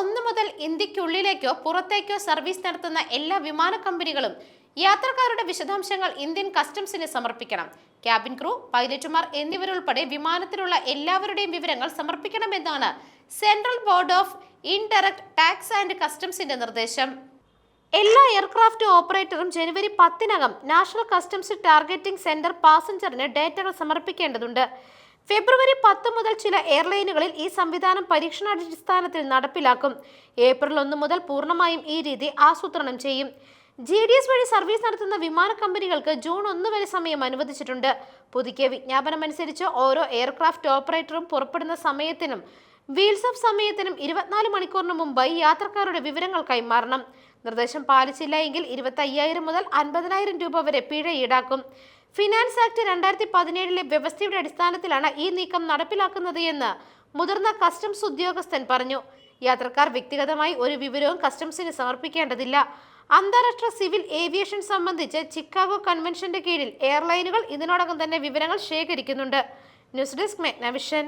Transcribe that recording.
ഒന്ന് മുതൽ ഇന്ത്യക്കുള്ളിലേക്കോ പുറത്തേക്കോ സർവീസ് നടത്തുന്ന എല്ലാ വിമാന കമ്പനികളും യാത്രക്കാരുടെ വിശദാംശങ്ങൾ ഇന്ത്യൻ കസ്റ്റംസിന് സമർപ്പിക്കണം. ക്യാബിൻ ക്രൂ പൈലറ്റുമാർ എന്നിവരുൾപ്പെടെ വിമാനത്തിലുള്ള എല്ലാവരുടെയും വിവരങ്ങൾ സമർപ്പിക്കണമെന്നാണ് central board of indirect tax and കസ്റ്റംസിന്റെ നിർദ്ദേശം. എല്ലാ എയർക്രാഫ്റ്റ് ഓപ്പറേറ്ററും ജനുവരി പത്തിനകം നാഷണൽ കസ്റ്റംസ് ടാർഗറ്റിംഗ് സെന്റർ പാസഞ്ചറിന് ഡേറ്റകൾ സമർപ്പിക്കേണ്ടതുണ്ട്. ഫെബ്രുവരി പത്ത് മുതൽ ചില എയർലൈനുകളിൽ ഈ സംവിധാനം പരീക്ഷണാടിസ്ഥാനത്തിൽ നടപ്പിലാക്കും. ഏപ്രിൽ ഒന്ന് മുതൽ പൂർണമായും ഈ രീതി ആസൂത്രണം ചെയ്യും. ജി ഡി എസ് വഴി സർവീസ് നടത്തുന്ന വിമാന കമ്പനികൾക്ക് ജൂൺ ഒന്ന് വരെ സമയം അനുവദിച്ചിട്ടുണ്ട്. പുതുക്കിയ വിജ്ഞാപനമനുസരിച്ച് ഓരോ എയർക്രാഫ്റ്റ് ഓപ്പറേറ്ററും പുറപ്പെടുന്ന സമയത്തിനും വീൽസ് ഓഫ് സമയത്തിനും ഇരുപത്തിനാല് മണിക്കൂറിന് മുമ്പായി യാത്രക്കാരുടെ വിവരങ്ങൾ കൈമാറണം നിർദ്ദേശം പാലിച്ചില്ല എങ്കിൽ ഇരുപത്തി അയ്യായിരം മുതൽ അൻപതിനായിരം രൂപ വരെ പിഴ ഈടാക്കും. ഫിനാൻസ് ആക്ട് രണ്ടായിരത്തി പതിനേഴിലെ വ്യവസ്ഥയുടെ അടിസ്ഥാനത്തിലാണ് ഈ നീക്കം നടപ്പിലാക്കുന്നത് എന്ന് മുതിർന്ന കസ്റ്റംസ് ഉദ്യോഗസ്ഥൻ പറഞ്ഞു. യാത്രക്കാർ വ്യക്തിഗതമായി ഒരു വിവരവും കസ്റ്റംസിന് സമർപ്പിക്കേണ്ടതില്ല. അന്താരാഷ്ട്ര സിവിൽ ഏവിയേഷൻ സംബന്ധിച്ച് ചിക്കാഗോ കൺവെൻഷന്റെ കീഴിൽ എയർലൈനുകൾ ഇതിനോടകം തന്നെ വിവരങ്ങൾ ശേഖരിക്കുന്നുണ്ട്. News desk മെഗ്നവിഷൻ